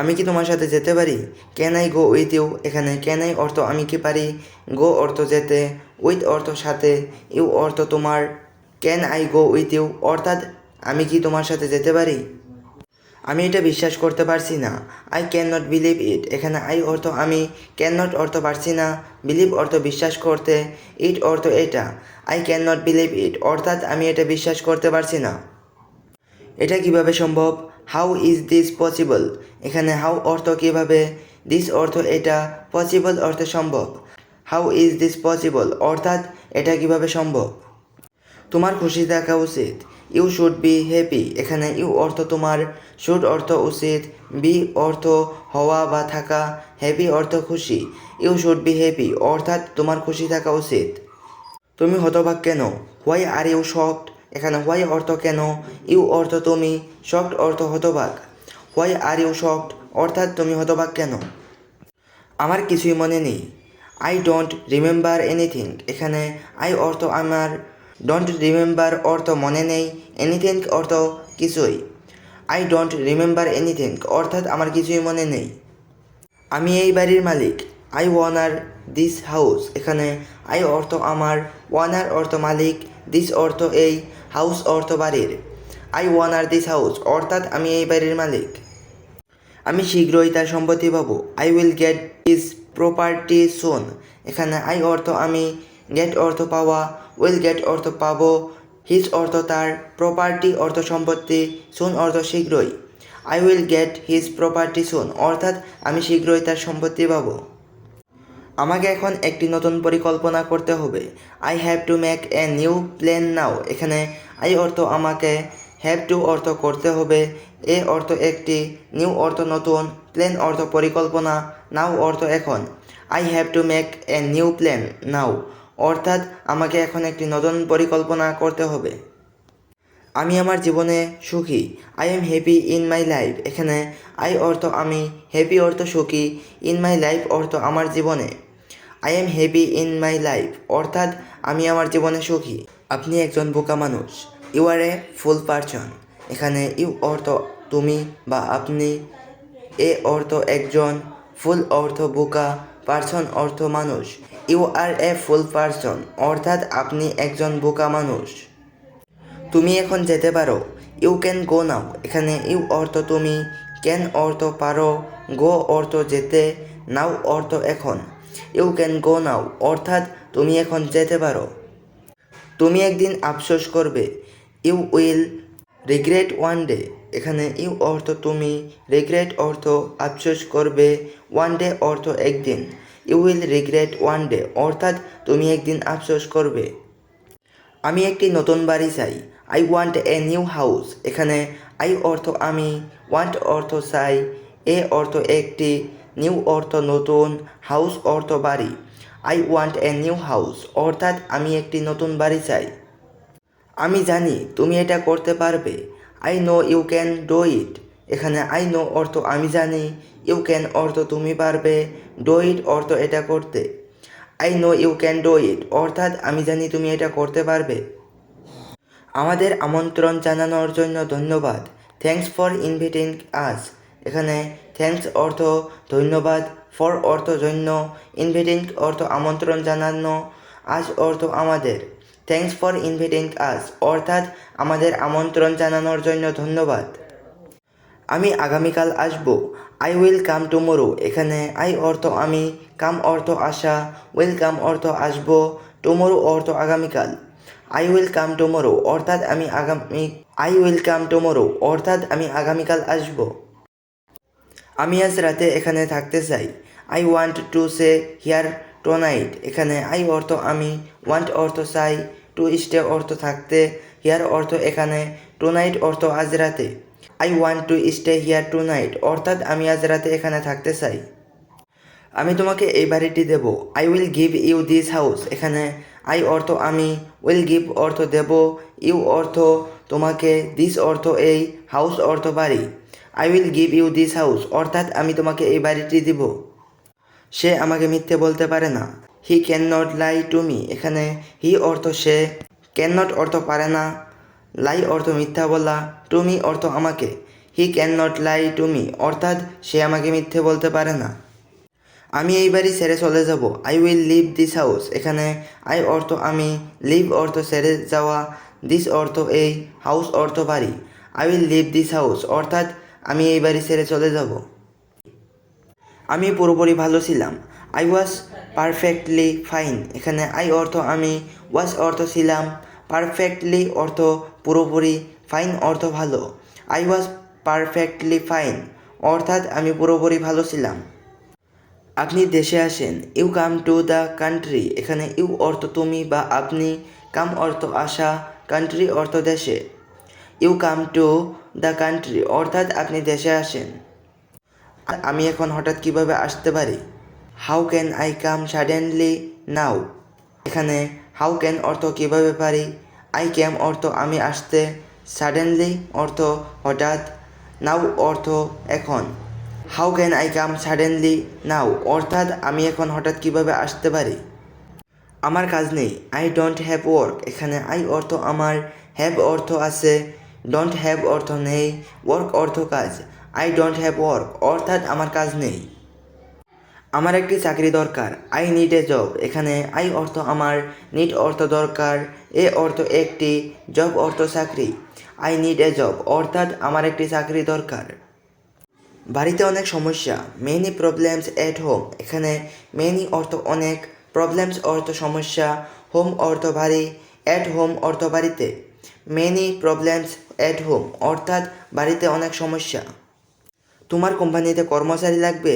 আমি কি তোমার সাথে যেতে পারি? Can I go with you এখানে ক্যান আই অর্থ আমি কি পারি? গো অর্থ যেতে উইথ অর্থ সাথে ইউ অর্থ তোমার। Can I go with you অর্থাৎ আমি কি তোমার সাথে যেতে পারি? আমি এটা বিশ্বাস করতে পারছি না। I can not believe it এখানে আই অর্থ আমি ক্যান নট অর্থ পারছি না। বিলিভ অর্থ বিশ্বাস করতে ইট অর্থ এটা। I can not believe it অর্থাৎ আমি এটা বিশ্বাস করতে পারছি না। এটা কীভাবে সম্ভব? হাউ ইজ দিস পসিবল এখানে হাউ অর্থ কীভাবে? দিস অর্থ এটা পসিবল অর্থ সম্ভব। হাউ ইজ দিস পসিবল অর্থাৎ এটা কীভাবে সম্ভব? তোমার খুশি থাকা উচিত। ইউ শুড বি হ্যাপি এখানে ইউ অর্থ তোমার শুড অর্থ উচিত। বি অর্থ হওয়া বা থাকা। হ্যাপি অর্থ খুশি। ইউ শুড বি হ্যাপি অর্থাৎ তোমার খুশি থাকা উচিত। তুমি হতবাক কেন? হোয়াই আর ইউ শকড এখানে হোয়াই অর্থ কেন, ইউ অর্থ তুমি শকড অর্থ হতবাক। হোয়াই আর ইউ শকড অর্থাৎ তুমি হতবাক কেন? আমার কিছুই মনে নেই। I don't remember anything. এখানে আই অর্থ আমার, ডোন্ট রিমেম্বার অর্থ মনে নেই, এনিথিং অর্থ কিছুই। আই ডোন্ট রিমেম্বার এনিথিং, অর্থাৎ আমার কিছুই মনে নেই। আমি এই বাড়ির মালিক। I owner this house. এখানে আই অর্থ আমার, ওয়ানার অর্থ মালিক, দিস অর্থ এই হাউস অর্থ বাড়ির। আই ওয়ানার দিস হাউস, অর্থাৎ আমি এই বাড়ির মালিক। আমি শীঘ্রই তার সম্পত্তি পাবো। I will get his property soon. এখানে আই অর্থ আমি, গেট অর্থ পাওয়া, উইল গেট অর্থ পাবো, হিজ অর্থ তার, প্রপার্টি অর্থ সম্পত্তি, সোন অর্থ শীঘ্রই। I will get his property soon, অর্থাৎ আমি শীঘ্রই তার সম্পত্তি পাবো। আমাকে এখন একটি নতুন পরিকল্পনা করতে হবে। I have to make a new plan now এখানে আই অর্থ আমাকে হ্যাভ টু অর্থ করতে হবে। এ অর্থ একটি নিউ অর্থ নতুন প্ল্যান অর্থ পরিকল্পনা নাও অর্থ এখন। I have to make a new plan now অর্থাৎ আমাকে এখন একটি নতুন পরিকল্পনা করতে হবে। আমি আমার জীবনে সুখী। I am happy in my life এখানে আই অর্থ আমি হ্যাপি অর্থ সুখী। ইন মাই লাইফ অর্থ আমার জীবনে। I am happy in my life অর্থাৎ, আমি আমার জীবনে সুখী। আপনি একজন বোকা মানুষ। You are a fool person এখানে ইউ অর্থ তুমি বা আপনি। এ অর্থ একজন। ফুল অর্থ বোকা। পার্সন অর্থ মানুষ। You are a fool person অর্থাৎ, আপনি একজন বোকা মানুষ। তুমি এখন যেতে পারো। ইউ ক্যান গো নাও এখানে ইউ অর্থ তুমি। ক্যান অর্থ পারো। গো অর্থ যেতে। নাও অর্থ এখন। ইউ ক্যান গো নাও অর্থাৎ তুমি এখন যেতে পারো। তুমি একদিন আফসোস করবে, you will regret one day. এখানে ইউ অর্থ তুমি, রিগ্রেট অর্থ আফসোস করবে, ওয়ান ডে অর্থ একদিন, you will regret one day. অর্থাৎ তুমি একদিন আফসোস করবে। আমি একটি নতুন বাড়ি চাই, I want a new house. এখানে আই অর্থ আমি, ওয়ান্ট অর্থ চাই, এ অর্থ একটি নিউ অর্থ নতুন হাউস অর্থ বাড়ি I want a new house অর্থাৎ আমি একটি নতুন বাড়ি চাই। আমি জানি তুমি এটা করতে পারবে। I know you can do it এখানে আই নো অর্থ আমি জানি। ইউ ক্যান অর্থ তুমি পারবে। ডো ইট অর্থ এটা করতে। I know you can do it অর্থাৎ আমি জানি তুমি এটা করতে পারবে। আমাদের আমন্ত্রণ জানানোর জন্য ধন্যবাদ। থ্যাংকস ফর ইনভিটিং আস এখানে থ্যাংকস অর্থ ধন্যবাদ ফর অর্থ জন্য ইনভিটিং অর্থ আমন্ত্রণ জানানো, আজ অর্থ আমাদের। থ্যাংকস ফর ইনভিটিং আস অর্থাৎ আমাদের আমন্ত্রণ জানানোর জন্য ধন্যবাদ। আমি আগামীকাল আসব। আই উইল কাম টুমোরো এখানে আই অর্থ আমি কাম অর্থ আসা উইল কাম অর্থ আসব টুমোরো অর্থ আগামীকাল। আই উইল কাম টুমোরো অর্থাৎ আমি আগামী আই উইল কাম টুমোরো অর্থাৎ আমি আগামীকাল আসব। আমি আজ রাতে এখানে থাকতে চাই। I want to say here tonight এখানে আই অর্থ আমি ওয়ান্ট অর্থ চাই। টু স্টে অর্থ থাকতে হিয়ার অর্থ এখানে টু নাইট অর্থ আজ রাতে। I want to stay here tonight অর্থাৎ আমি আজ রাতে এখানে থাকতে চাই। আমি তোমাকে এই বাড়িটি দেব। I will give you this house এখানে আই অর্থ আমি উইল গিভ অর্থ দেব। ইউ অর্থ তোমাকে দিস অর্থ এই হাউস অর্থ বাড়ি। I will give you this house অর্থাৎ আমি তোমাকে এই বাড়িটি দিব। সে আমাকে মিথ্যে বলতে পারে না। He can not lie to me এখানে হি অর্থ সে ক্যান নট অর্থ পারে না। লাই অর্থ মিথ্যা বলা। টু মি অর্থ আমাকে। He can not lie to me অর্থাৎ সে আমাকে মিথ্যে বলতে পারে না। আমি এই বাড়ি ছেড়ে চলে যাব। I will leave this house এখানে আই অর্থ আমি লিভ অর্থ ছেড়ে যাওয়া। দিস অর্থ এই হাউস অর্থ বাড়ি। I will leave this house অর্থাৎ আমি এই বাড়ি ছেড়ে চলে যাব। আমি পুরোপুরি ভালো ছিলাম। আই ওয়াজ পারফেক্টলি ফাইন এখানে আই অর্থ আমি ওয়াজ অর্থ ছিলাম। পারফেক্টলি অর্থ পুরোপুরি ফাইন অর্থ ভালো। আই ওয়াজ পারফেক্টলি ফাইন অর্থাৎ আমি পুরোপুরি ভালো ছিলাম। আপনি দেশে আসেন। You come to the country এখানে ইউ অর্থ তুমি বা আপনি। কাম অর্থ আসা কান্ট্রি অর্থ দেশে। You come to the country অর্থাৎ আপনি দেশে আসেন। আমি এখন হঠাৎ কীভাবে আসতে পারি? How can I come suddenly now এখানে হাউ ক্যান অর্থ কীভাবে পারি? আই ক্যাম অর্থ আমি আসতে সাডেনলি অর্থ হঠাৎ। নাও অর্থ এখন। How can I come suddenly now অর্থাৎ আমি এখন হঠাৎ কীভাবে আসতে পারি? আমার কাজ নেই। আই ডোন্ট হ্যাভ ওয়ার্ক এখানে আই অর্থ আমার হ্যাভ অর্থ আছে। ডোন্ট হ্যাভ অর্থ নেই ওয়ার্ক অর্থ কাজ। আই ডোন্ট হ্যাভ ওয়ার্ক অর্থাৎ আমার কাজ নেই। আমার একটি চাকরি দরকার আই নিড এ জব এখানে আই অর্থ আমার নিড অর্থ দরকার এ অর্থ একটি জব অর্থ চাকরি। আই নিড এ জব অর্থাৎ আমার একটি চাকরি দরকার। বাড়িতে অনেক সমস্যা মেনি প্রবলেমস এট হোম এখানে মেনি অর্থ অনেক প্রবলেমস অর্থ সমস্যা হোম অর্থ বাড়ি অ্যাট হোম অর্থ বাড়িতে। মেনি প্রবলেমস এট হোম অর্থাৎ বাড়িতে অনেক সমস্যা। তোমার কোম্পানিতে কর্মচারী লাগবে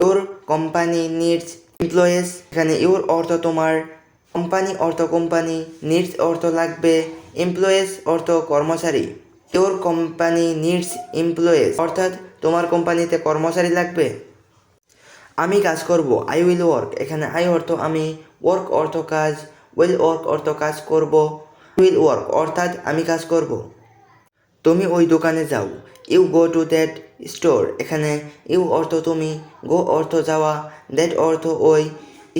ইউর কোম্পানি নিডস এমপ্লয়েজ এখানে ইউর অর্থ তোমার কোম্পানি অর্থ কোম্পানি নিডস অর্থ লাগবে এমপ্লয়েজ অর্থ কর্মচারী। ইউর কোম্পানি নিডস এমপ্লয়েজ অর্থাৎ তোমার কোম্পানিতে কর্মচারী লাগবে। আমি কাজ করব আই উইল ওয়ার্ক এখানে আই অর্থ আমি ওয়ার্ক অর্থ কাজ উইল ওয়ার্ক অর্থ কাজ করব উইল ওয়ার্ক অর্থাৎ আমি কাজ করব। তুমি ওই দোকানে যাও। You go to that store. এখানে ইউ অর্থ তুমি, গো অর্থ যাওয়া, দ্যাট অর্থ ওই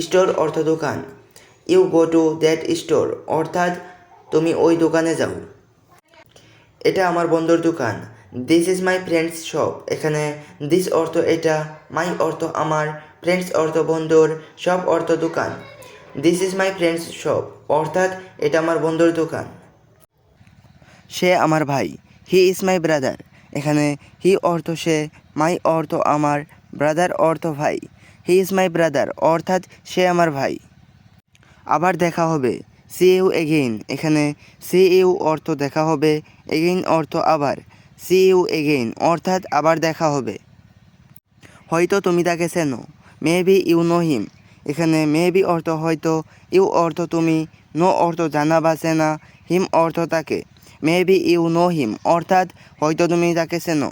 স্টোর অর্থ দোকান। You go to that store, অর্থাৎ তুমি ওই দোকানে যাও। এটা আমার বন্ধুর দোকান। This is my friends shop এখানে দিস অর্থ এটা মাই অর্থ আমার ফ্রেন্ডস অর্থ বন্ধুর শপ অর্থ দোকান। This is my friends shop অর্থাৎ এটা আমার বন্ধুর দোকান। সে আমার ভাই। হি ইজ মাই ব্রাদার এখানে হি অর্থ সে মাই অর্থ আমার ব্রাদার অর্থ ভাই। হি ইজ মাই ব্রাদার অর্থাৎ সে আমার ভাই। আবার দেখা হবে সি ইউ এগেইন এখানে সি ইউ অর্থ দেখা হবে এগেইন অর্থ আবার। সি ইউ এগেইন অর্থাৎ আবার দেখা হবে। হয়তো তুমি তাকে চেনো মেবি ইউ নো হিম এখানে মেবি অর্থ হয়তো ইউ অর্থ তুমি নো অর্থ জানা বা চেনা হিম অর্থ তাকে। মেবি ইউ নো হিম অর্থাৎ হয়তো তুমি তাকে চেনো।